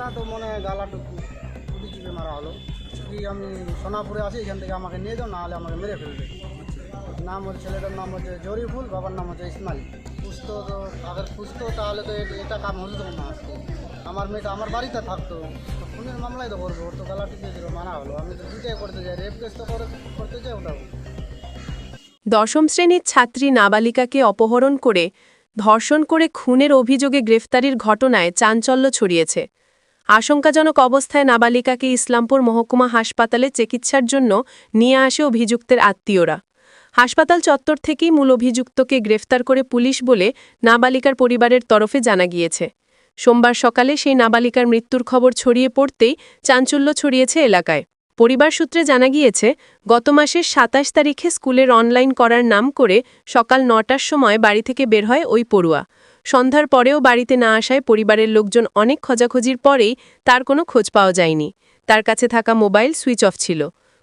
মারা তো মনে হয় গালাটুকু কুটি চিপে মারা হলো। কি আমি সোনাপুরে আছি, এখান থেকে আমাকে নিয়ে যাও, নাহলে আমাকে মেরে ফেলবে। নাম হচ্ছে, ছেলেটার নাম হচ্ছে জরিফুল বাবার নাম হচ্ছে ইসমাইল। পুষতো তো আগে পুষতো তাহলে তো এটা কাম হতো না আজকে। আমার মেয়েটা আমার বাড়িতে থাকতো, তো খুনের মামলাই তো করব, ওর তো গালা দিল, মারা হলো। আমি তো দুটাই করতে চাই রেপ কেস তো করতে চাই ওটাও। দশম শ্রেণির ছাত্রী নাবালিকাকে অপহরণ করে, ধর্ষণ করে খুনের অভিযোগে গ্রেফতারির ঘটনায় চাঞ্চল্য ছড়িয়েছে। আশঙ্কাজনক অবস্থায় নাবালিকাকে ইসলামপুর মহকুমা হাসপাতালে চিকিৎসার জন্য নিয়ে আসে অভিযুক্তের আত্মীয়রা। হাসপাতাল চত্বর থেকেই মূল অভিযুক্তকে গ্রেফতার করে পুলিশ বলে নাবালিকার পরিবারের তরফে জানা গিয়েছে। সোমবার সকালে সেই নাবালিকার মৃত্যুর খবর ছড়িয়ে পড়তেই চাঞ্চল্য ছড়িয়েছে এলাকায়। পরিবার সূত্রে জানা গিয়েছে, গত মাসের সাতাশ তারিখে স্কুলের অনলাইন করার নাম করে সকাল নটার সময় বাড়ি থেকে বের হয় ওই পড়ুয়া। সন্ধ্যার পরেও বাড়িতে না আসায় পরিবারের লোকজন অনেক খোঁজাখুঁজির পরেই তার কোনো খোঁজ পাওয়া যায়নি। তার কাছে থাকা মোবাইল সুইচ অফ ছিল।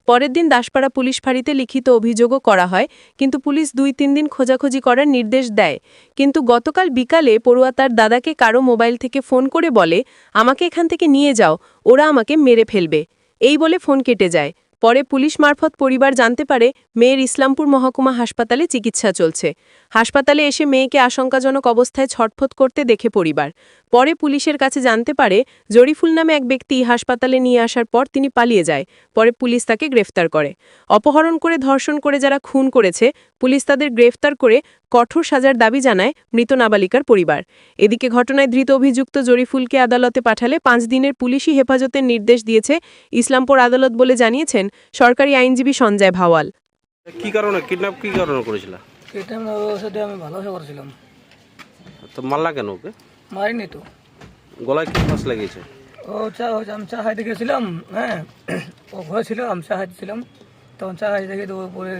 পরের দিন দাসপাড়া পুলিশ ফাঁড়িতে লিখিত অভিযোগও করা হয়, কিন্তু পুলিশ দুই তিন দিন খোঁজাখুঁজি করার নির্দেশ দেয়। কিন্তু গতকাল বিকালে পড়ুয়া তার দাদাকে কারও মোবাইল থেকে ফোন করে বলে, আমাকে এখান থেকে নিয়ে যাও, ওরা আমাকে মেরে ফেলবে। এই বলে ফোন কেটে যায়। পরে পুলিশ মারফত পরিবার জানতে পারে, মেয়ের ইসলামপুর মহকুমা হাসপাতালে চিকিৎসা চলছে। হাসপাতালে এসে মেয়েকে আশঙ্কাজনক অবস্থায় ছটফট করতে দেখে পরিবার। পরে পুলিশের কাছে জানতে পারে, জরিফুল নামে এক ব্যক্তি হাসপাতালে নিয়ে আসার পর তিনি পালিয়ে যায়। পরে পুলিশ তাকে গ্রেফতার করে। অপহরণ করে, ধর্ষণ করে যারা খুন করেছে, পুলিশ তাদের গ্রেফতার করে কঠোর সাজার দাবি জানায় মৃত নাবালিকার পরিবার। এদিকে ঘটনায় ধৃত অভিযুক্ত জরিফুলকে আদালতে পাঠালে পাঁচ দিনের পুলিশি হেফাজতের নির্দেশ দিয়েছে ইসলামপুর আদালত বলে জানিয়েছেন সরকারি আইনজীবী সঞ্জয় ভাওয়াল। কি কারণে? কিডন্যাপ কি কারণে করেছিল? এটা আমরা আমি ভালোবাসা করছিলাম। তো মারলা কেন ওকে? মারিনি তো। গলায় কি লেগেছে? ও চা ও আমি চা খাইতে গেছিলাম হ্যাঁ ও ঘরে ছিল আমি চা খাইতেছিলাম তখন চা খাইতে দেখে তো পরে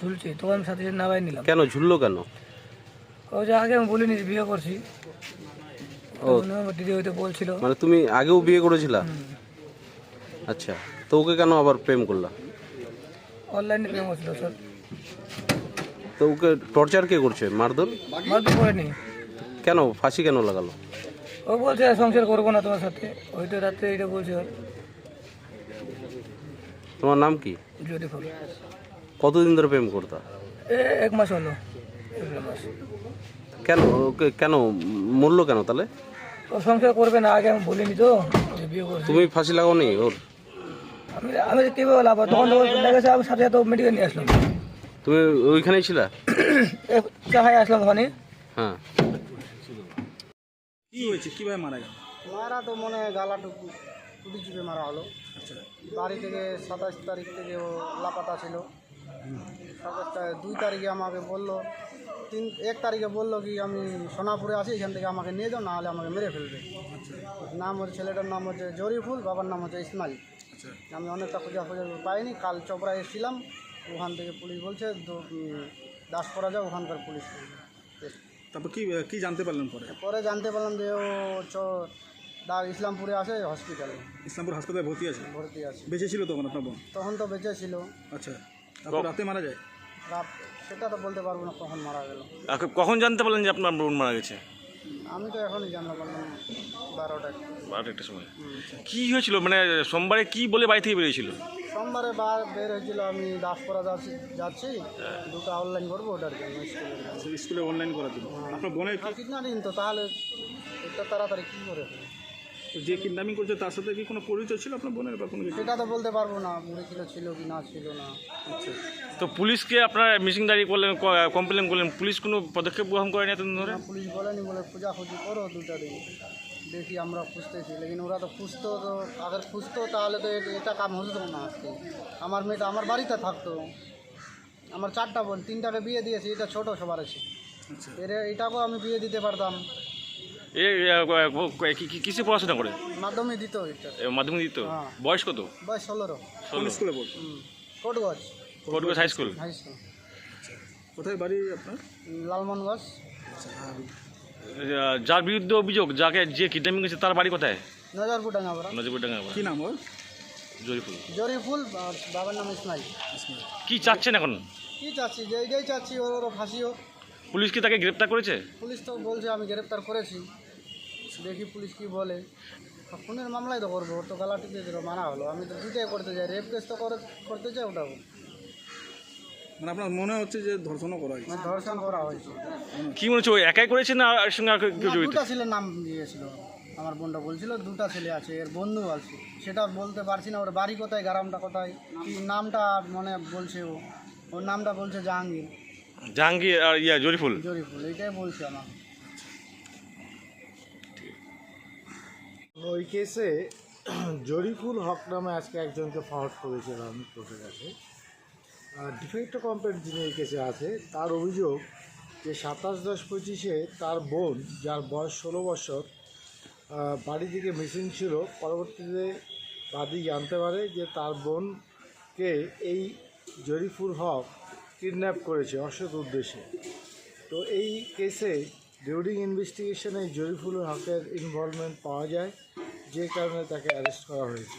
ঝুলছে তখন আমি সাথে সাথে নামাই নিলাম। কেন ঝুললো কেন? ও যে আগে আমি বলিনি যে বিয়ে করছি। তখন আমার দিদি হয়তো বলছিল। মানে তুমি আগেও বিয়ে করেছিলা? আচ্ছা তো ওকে কেন আবার প্রেম করলা? অনলাইনে প্রেম হচ্ছিল স্যার তো ওকে টর্চার কে করছে? মারধর? মারতে করেনি। কেন? ফাঁসি কেন লাগালো? ও বলছে সংসার করব না তোমার সাথে। হয়তো রাত্রে এটা বলছে। ওর তোমার নাম কি? যদি কতদিন ধরে প্রেম করতা? এ এক মাস হলো। মাস। কেন? ওকে কেন? মরলো কেন তাহলে? ও সংসার করবে না আগে আমি বলিনি তো। যে বিয়ে করছি। তুমি ফাঁসি লাগাও নি ওর? আমি আমি কীভাবে লাভ তখন তো লেগেছে আমি সাথে সাথে মেডিকেল নিয়ে আসলাম তুমি ওইখানেই ছিলা? এ, চা খাই আসলাম ওখানে? হ্যাঁ। মারা তো মনে হয় গালাটুকু। কুটি চিপে মারা হলো। বাড়ি থেকে সাতাশ তারিখ থেকে ও লাপাতা ছিল। সাতাশ তারিখ দুই তারিখে আমাকে বলল তিন এক তারিখে বলল কি আমি সোনাপুরে আছি এখান থেকে আমাকে নিয়ে যাও নাহলে আমাকে মেরে ফেলবে। নাম হচ্ছে ছেলেটার নাম হচ্ছে জরিফুল বাবার নাম হচ্ছে ইসমাইল। আমি অনেকটা খোঁজা খোঁজা পাইনি কাল চপড়া এসেছিলাম। ওখান থেকে পুলিশ বলছে দো- উম, দাসপড়া যাও ওখানকার পুলিশ তারপর কি কি জানতে পারলেন পরে? পরে জানতে পারলাম যে ও চ দা ইসলামপুরে আছে হসপিটালে ইসলামপুর হাসপাতালে ভর্তি আছে? ভর্তি আছে। বেঁচে ছিল তখন আপনার বোন? তখন তো বেঁচে ছিল। আচ্ছা তারপর রাতে মারা যায়? রাত সেটা তো বলতে পারব না কখন মারা গেল। কখন জানতে পারলেন যে আপনার বোন মারা গেছে? আমি তো এখনই জানতে পারলাম বারোটা বারোটা একটা সময়। কি হয়েছিল? মানে সোমবারে কি বলে বাড়ি থেকে বেরিয়েছিল? সোমবারে বার বের হয়েছিল আমি দাসপুরা যাচ্ছি যাচ্ছি দুটো অনলাইন করব ওটার জন্য স্কুলে আচ্ছা, অনলাইন করার জন্য। আপনার বোনের কি- কিডন্যাপিং তো তাহলে এটা তাড়াতাড়ি কী করে? হবে? যে কিডন্যাপিং করছে তার সাথে কি কোনো পরিচয় ছিল আপনার বোনের বা কোনো কিছু? সেটা তো বলতে পারব না বুড়ি ছিল ছিল কি না ছিল না। তো পুলিশকে আপনার মিসিং দাঁড়ি করলেন কমপ্লেন করলেন পুলিশ কোনো পদক্ষেপ গ্রহণ করেনি এতদিন ধরে? পুলিশ বলেনি বলে খোঁজাখুঁজি করো দুটা দিন। দেখি আমরা খুঁজতেছি। লেকিন ওরা তো খুঁজতো তো আগে খুঁজতো তাহলে তো এটা কাম হতো না আজকে। আমার মেয়েটা আমার বাড়িতে থাকতো। আমার চারটা বোন তিনটাকে বিয়ে দিয়েছি এটা ছোট সবার আছে আচ্ছা। এর এটাকেও আমি বিয়ে দিতে পারতাম। কিসে পড়াশোনা করে? মাধ্যমে দিত মাধ্যমিক দিত? হ্যাঁ। বয়স কত? বয়স কোন স্কুলে পড় Kotganj. Kotganj high school high school কোথায় বাড়ি আপনার? লালমোহনগঞ্জ যার বিরুদ্ধে অভিযোগ যাকে যে কিডন্যাপিং করেছে তার বাড়ি কোথায়? নজরপুর ডাঙ্গাপাড়া নজিবুর ডাঙ্গা কি নাম ওর? জরিফুল। জরিফুল আর বাবার নাম ইসমাইল। কি চাচ্ছেন এখন? কী চাচ্ছি যে এইটাই চাচ্ছি ওর ওরও ফাঁসি হোক। পুলিশ কি তাকে গ্রেপ্তার করেছে? পুলিশ তো বলছে আমি গ্রেপ্তার করেছি। দেখি পুলিশ কি বলে। খুনের মামলায় তো করব ওর তো গলা টিপে দিল মারা হলো। আমি তো দুটাই করতে চাই। রেপ কেস তো করে করতে চাই ওটাও। মানে আপনার মনে হচ্ছে যে ধর্ষণও করা হয়েছে? মানে ধর্ষণ করা হয়েছে। কি মনে হচ্ছে ও একাই করেছে না আর সঙ্গে আর কেউ না, জড়িত? দুটা ছেলের নাম দিয়েছিল। আমার বোনটা বলছিল দুটা ছেলে আছে এর বন্ধু আছে। সেটা বলতে পারছি না ওর বাড়ি কোথায় গ্রামটা কোথায় কি নামটা মনে বলছে ও। ওর নামটা বলছে জাহাঙ্গীর। জাহাঙ্গীর আর ইয়া জরিফুল? জরিফুল এইটাই বলছে আমার ওই কেসে জরিফুল হক নামে আজকে একজনকে ফরওয়ার্ড করেছিলাম কোর্টের কাছে ডিফেক্টো কমপ্লেন্ট যিনি কেসে আছে, তার অভিযোগ যে সাতাশ দশ পঁচিশে তার বোন, যার বয়স ষোলো বছর বাড়ি থেকে মিসিং ছিল, পরবর্তীতে বাদী জানতে পারে যে তার বোনকে এই জরিফুল হক কিডন্যাপ করেছে অসৎ উদ্দেশ্যে। তো এই কেসে ডিউরিং ইনভেস্টিগেশনে জরিফুল হকের ইনভলভমেন্ট পাওয়া যায়, যে কারণে তাকে অ্যারেস্ট করা হয়েছে।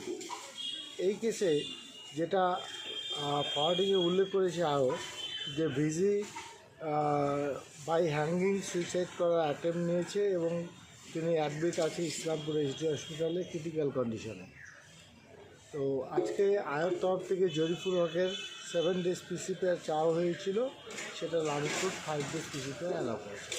এই কেসে যেটা ফরওয়ার্ডিংয়ে উল্লেখ করেছে আরও যে ভিজি বাই হ্যাঙ্গিং সুইসাইড করার অ্যাটেম্প নিয়েছে এবং তিনি অ্যাডমিট আছে ইসলামপুর এইচডি হসপিটালে ক্রিটিক্যাল কন্ডিশনে তো আজকে আয়ের তরফ থেকে জরিফুল হকের সেভেন ডেজ পিসিপে চাওয়া হয়েছিল, সেটা লালিতপুর ফাইভ ডেজ পিসিপে অ্যালাউ করেছে।